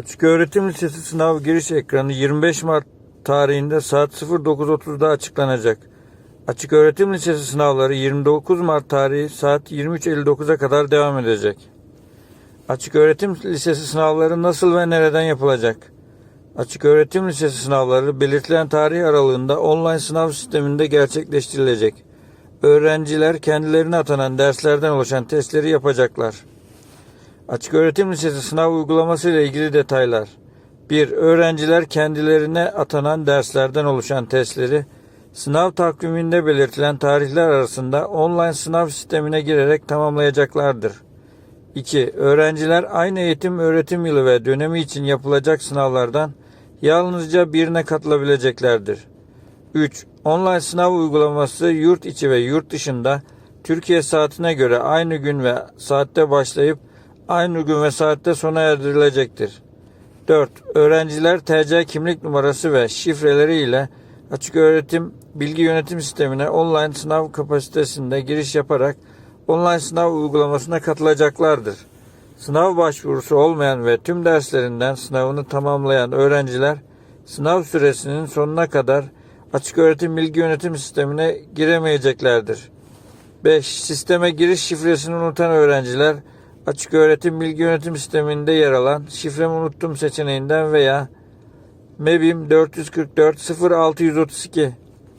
Açık Öğretim Lisesi sınav giriş ekranı 25 Mart tarihinde saat 09.30'da açıklanacak. Açık Öğretim Lisesi sınavları 29 Mart tarihi saat 23.59'a kadar devam edecek. Açık Öğretim Lisesi sınavları nasıl ve nereden yapılacak? Açık Öğretim Lisesi sınavları belirtilen tarih aralığında online sınav sisteminde gerçekleştirilecek. Öğrenciler kendilerine atanan derslerden oluşan testleri yapacaklar. Açık Öğretim Lisesi sınav uygulaması ile ilgili detaylar. 1. Öğrenciler kendilerine atanan derslerden oluşan testleri sınav takviminde belirtilen tarihler arasında online sınav sistemine girerek tamamlayacaklardır. 2. Öğrenciler aynı eğitim öğretim yılı ve dönemi için yapılacak sınavlardan yalnızca birine katılabileceklerdir. 3. Online sınav uygulaması yurt içi ve yurt dışında Türkiye saatine göre aynı gün ve saatte başlayıp aynı gün ve saatte sona erdirilecektir. 4. Öğrenciler TC kimlik numarası ve şifreleri ile açık öğretim bilgi yönetim sistemine online sınav kapasitesinde giriş yaparak online sınav uygulamasına katılacaklardır. Sınav başvurusu olmayan ve tüm derslerinden sınavını tamamlayan öğrenciler sınav süresinin sonuna kadar açık öğretim bilgi yönetim sistemine giremeyeceklerdir. 5. Sisteme giriş şifresini unutan öğrenciler açık öğretim bilgi yönetim sisteminde yer alan şifremi unuttum seçeneğinden veya MEBİM 444 0632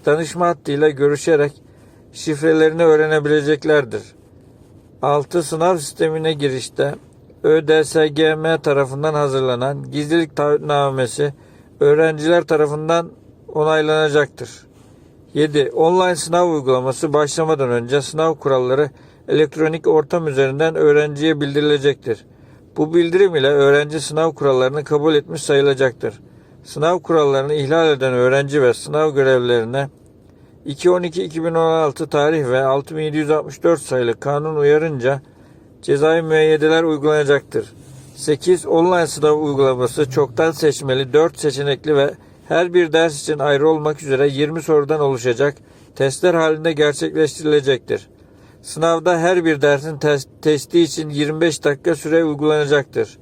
danışma hattıyla görüşerek şifrelerini öğrenebileceklerdir. 6. Sınav sistemine girişte ÖDSGM tarafından hazırlanan gizlilik taahhütnamesi öğrenciler tarafından onaylanacaktır. 7. Online sınav uygulaması başlamadan önce sınav kuralları elektronik ortam üzerinden öğrenciye bildirilecektir. Bu bildirim ile öğrenci sınav kurallarını kabul etmiş sayılacaktır. Sınav kurallarını ihlal eden öğrenci ve sınav görevlilerine 2.12.2016 tarih ve 6764 sayılı kanun uyarınca cezai müeyyedeler uygulanacaktır. 8. Online sınav uygulaması çoktan seçmeli 4 seçenekli ve her bir ders için ayrı olmak üzere 20 sorudan oluşacak testler halinde gerçekleştirilecektir. Sınavda her bir dersin test, testi için 25 dakika süre uygulanacaktır.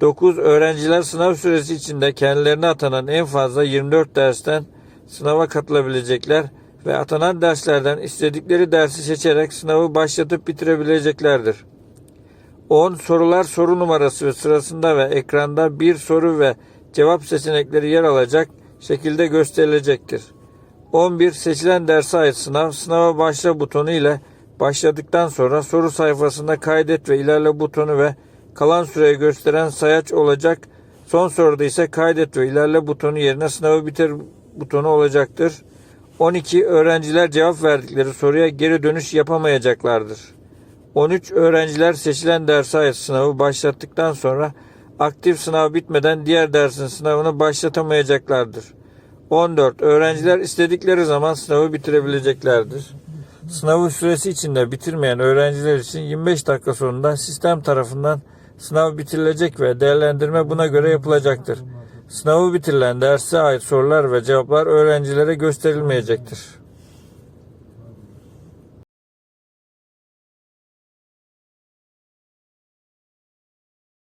9. Öğrenciler sınav süresi içinde kendilerine atanan en fazla 24 dersten sınava katılabilecekler ve atanan derslerden istedikleri dersi seçerek sınavı başlatıp bitirebileceklerdir. 10. Sorular soru numarası ve sırasında ve ekranda bir soru ve cevap seçenekleri yer alacak şekilde gösterilecektir. 11. Seçilen derse ait sınav, sınava başla butonu ile başladıktan sonra soru sayfasında kaydet ve ilerle butonu ve kalan süreyi gösteren sayaç olacak. Son soruda ise kaydet ve ilerle butonu yerine sınavı bitir butonu olacaktır. 12. Öğrenciler cevap verdikleri soruya geri dönüş yapamayacaklardır. 13. Öğrenciler seçilen derse ait sınavı başlattıktan sonra aktif sınav bitmeden diğer dersin sınavını başlatamayacaklardır. 14. Öğrenciler istedikleri zaman sınavı bitirebileceklerdir. Sınavı süresi içinde bitirmeyen öğrenciler için 25 dakika sonunda sistem tarafından sınav bitirilecek ve değerlendirme buna göre yapılacaktır. Sınavı bitirilen derse ait sorular ve cevaplar öğrencilere gösterilmeyecektir.